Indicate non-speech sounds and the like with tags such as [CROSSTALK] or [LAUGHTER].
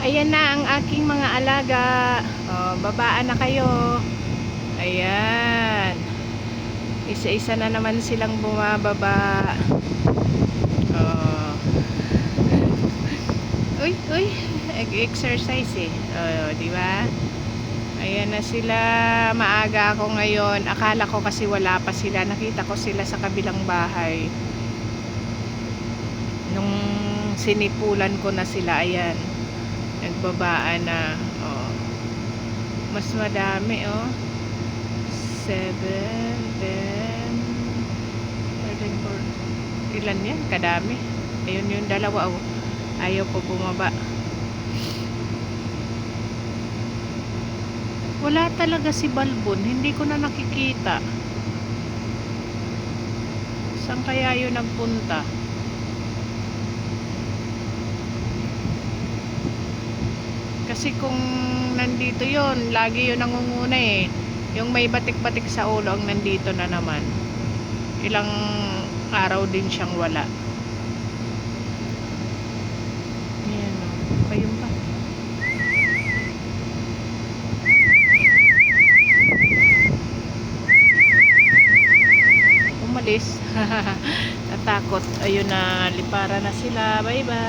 Ayan na ang aking mga alaga. Oh, babaan na kayo. Ayan. Isa-isa na naman silang bumababa. Oh. Uy, uy. Nag-exercise eh. Oh, di ba? Ayan na sila. Maaga ako ngayon. Akala ko kasi wala pa sila. Nakita ko sila sa kabilang bahay. Nung sinipulan ko na sila, ayan. Nagbabaan na. Oh. Mas madami, oh. 7, 10, 13, 14. Ilan yan? Kadami. Ayun yung dalawa, oh. Ayaw po bumaba. Wala talaga si Balbon. Hindi ko na nakikita. Saan kaya yun nagpunta? Kasi kung nandito yon lagi yun nangunguna eh. Yung may batik-batik sa ulo ang nandito na naman. Ilang araw din siyang wala. Ayan o. Ayun pa. Umalis. [LAUGHS] Natakot. Ayun na, lipara na sila. Bye-bye.